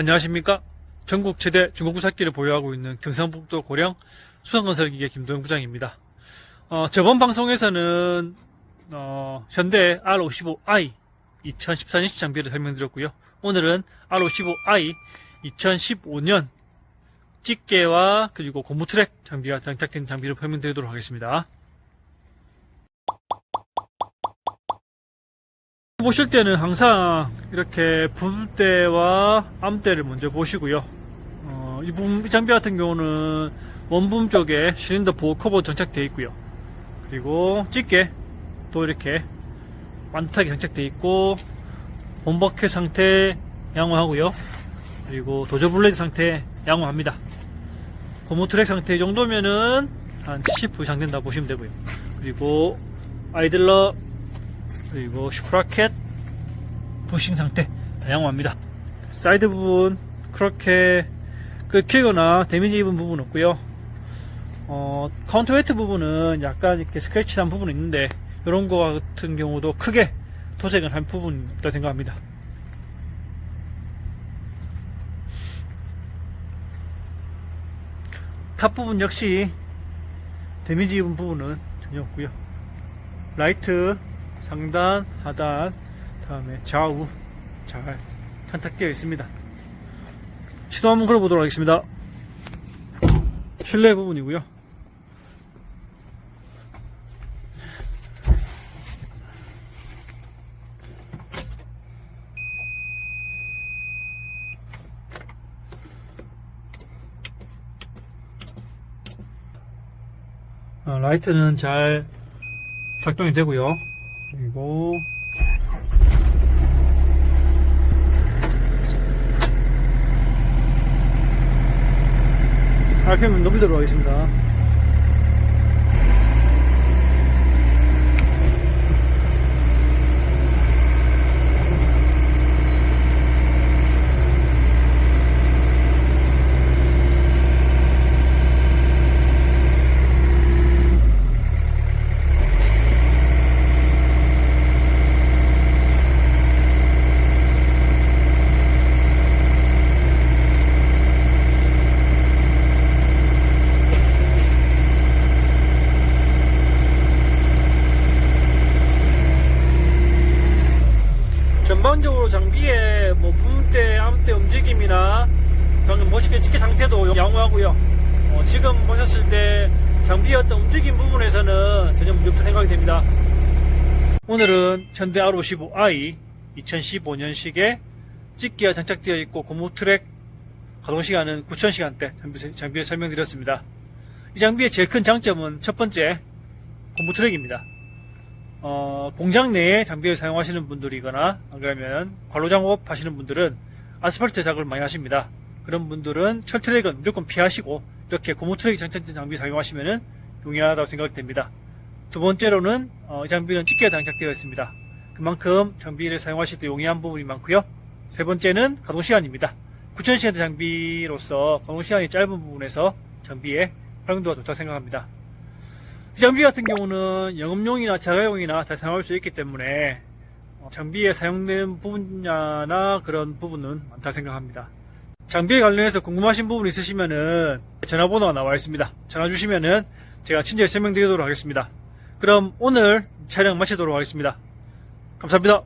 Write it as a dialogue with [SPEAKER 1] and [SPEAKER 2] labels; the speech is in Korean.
[SPEAKER 1] 안녕하십니까. 전국 최대 중고구사기를 보유하고 있는 경상북도 고령 수성건설기계 김도영 부장입니다. 어, 저번 방송에서는 어, 현대 R55i 2014년 장비를 설명드렸고요. 오늘은 R55i 2015년 집게와 그리고 고무트랙 장비가 장착된 장비를 설명드리도록 하겠습니다. 보실 때는 항상 이렇게 분대와 암대를 먼저 보시고요. 어, 이, 부분, 이 장비 같은 경우는 원붐 쪽에 실린더 보호 커버 장착되어 있고요. 그리고 집게 또 이렇게 완듯하게 장착되어 있고 본버켓 상태 양호하고요. 그리고 도저 블레이드 상태 양호합니다. 고무 트랙 상태 정도면은 한 70% 이상 된다 보시면 되고요. 그리고 아이들러 그리고 슈프라켓 부싱 상태 다 양호합니다. 사이드 부분 그렇게 긁히거나 데미지 입은 부분 없고요. 어, 카운터 웨이트 부분은 약간 이렇게 스크래치 난 부분이 있는데 이런 거 같은 경우도 크게 도색은 한 부분 있다 생각합니다. 탑 부분 역시 데미지 입은 부분은 전혀 없고요. 라이트 상단, 하단, 다음에 좌우 잘 탄착되어 있습니다. 시도 한번 걸어보도록 하겠습니다. 실내 부분이고요. 어, 라이트는 잘 작동이 되고요. 그리고 RPM 높이도록 하겠습니다. 전반적으로 장비의 뭐 붐대, 암대 움직임이나 방금 멋있게 찍게 상태도 양호하고요. 어, 지금 보셨을 때 장비의 어떤 움직임 부분에서는 전혀 문제 없다 생각이 됩니다. 오늘은 현대 R55i 2015년식에 찍기가 장착되어 있고 고무 트랙 가동 시간은 9,000시간대 장비, 장비에 설명드렸습니다. 이 장비의 제일 큰 장점은 첫 번째 고무 트랙입니다. 어, 공장 내에 장비를 사용하시는 분들이거나 아니면 관로 작업 하시는 분들은 아스팔트 작업을 많이 하십니다. 그런 분들은 철트랙은 무조건 피하시고 이렇게 고무 트랙이 장착된 장비 사용하시면 용이하다고 생각됩니다. 두 번째로는 어, 이 장비는 집게가 장착되어 있습니다. 그만큼 장비를 사용하실 때 용이한 부분이 많고요. 세 번째는 가동 시간입니다. 9000시간 장비로서 가동 시간이 짧은 부분에서 장비의 활용도가 좋다고 생각합니다. 이 장비 같은 경우는 영업용이나 자가용이나 다 사용할 수 있기 때문에 어, 장비에 사용되는 분야나 그런 부분은 많다 생각합니다. 장비에 관련해서 궁금하신 부분 있으시면은 전화번호가 나와 있습니다. 전화 주시면은 제가 친절히 설명드리도록 하겠습니다. 그럼 오늘 촬영 마치도록 하겠습니다. 감사합니다.